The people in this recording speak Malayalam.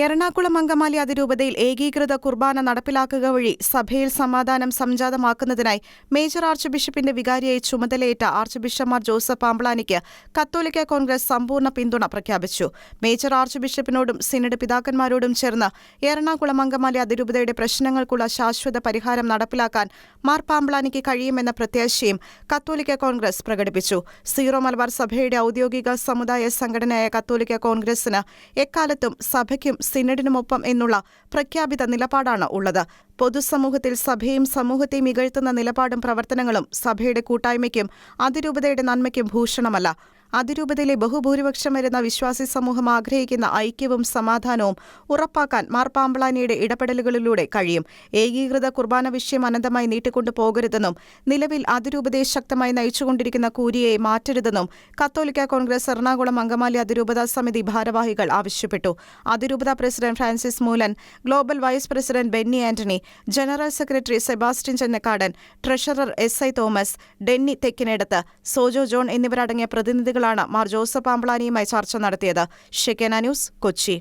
എറണാകുളം അങ്കമാലി അതിരൂപതയിൽ ഏകീകൃത കുർബാന നടപ്പിലാക്കുക വഴി സഭയിൽ സമാധാനം സംജാതമാക്കുന്നതിനായി മേജർ ആർച്ച് ബിഷപ്പിന്റെ വികാരിയായി ചുമതലയേറ്റ ആർച്ച് ബിഷപ്പ്മാർ ജോസഫ് പാമ്പളാനിക്ക് കത്തോലിക്ക കോൺഗ്രസ് സമ്പൂർണ പിന്തുണ പ്രഖ്യാപിച്ചു. മേജർ ആർച്ച് ബിഷപ്പിനോടും സിനഡ് പിതാക്കന്മാരോടും ചേർന്ന് എറണാകുളം അങ്കമാലി അതിരൂപതയുടെ പ്രശ്നങ്ങൾക്കുള്ള ശാശ്വത പരിഹാരം നടപ്പിലാക്കാൻ മാർ പാമ്പളാനിക്ക് കഴിയുമെന്ന പ്രത്യാശയും കത്തോലിക്ക കോൺഗ്രസ് പ്രകടിപ്പിച്ചു. സീറോ മലബാർ സഭയുടെ ഔദ്യോഗിക സമുദായ സംഘടനയായ കത്തോലിക്ക കോൺഗ്രസിന് എക്കാലത്തും സഭയ്ക്കും സിനഡിനുമൊപ്പം എന്നുള്ള പ്രഖ്യാപിത നിലപാടാണ് ഉള്ളത്. പൊതുസമൂഹത്തിൽ സഭയും സമൂഹത്തെയും ഇകഴ്ത്തുന്ന നിലപാടും പ്രവർത്തനങ്ങളും സഭയുടെ കൂട്ടായ്മയ്ക്കും അതിരൂപതയുടെ നന്മയ്ക്കും ഭൂഷണമല്ല. അതിരൂപതയിലെ ബഹുഭൂരിപക്ഷം വരുന്ന വിശ്വാസി സമൂഹം ആഗ്രഹിക്കുന്ന ഐക്യവും സമാധാനവും ഉറപ്പാക്കാൻ മാർ പാമ്പളാനിയുടെ ഇടപെടലുകളിലൂടെ കഴിയും. ഏകീകൃത കുർബാന വിഷയം അനന്തമായി നീട്ടിക്കൊണ്ടു പോകരുതെന്നും നിലവിൽ അതിരൂപതയെ ശക്തമായി നയിച്ചുകൊണ്ടിരിക്കുന്ന കൂരിയെ മാറ്റരുതെന്നും കത്തോലിക്ക കോൺഗ്രസ് എറണാകുളം അങ്കമാലി അതിരൂപത സമിതി ഭാരവാഹികൾ ആവശ്യപ്പെട്ടു. അതിരൂപത president Francis Moolan global vice president Benny Antony general secretary Sebastian Chennakkadan treasurer S I Thomas Denny Thekkinadathu Sojo John എന്നിവരടങ്ങിയ പ്രതിനിധികളാണ് മാർ ജോസഫ് പാമ്പളാനിയുമായി ചർച്ച നടത്തിയത്. Shekinah news Kochi.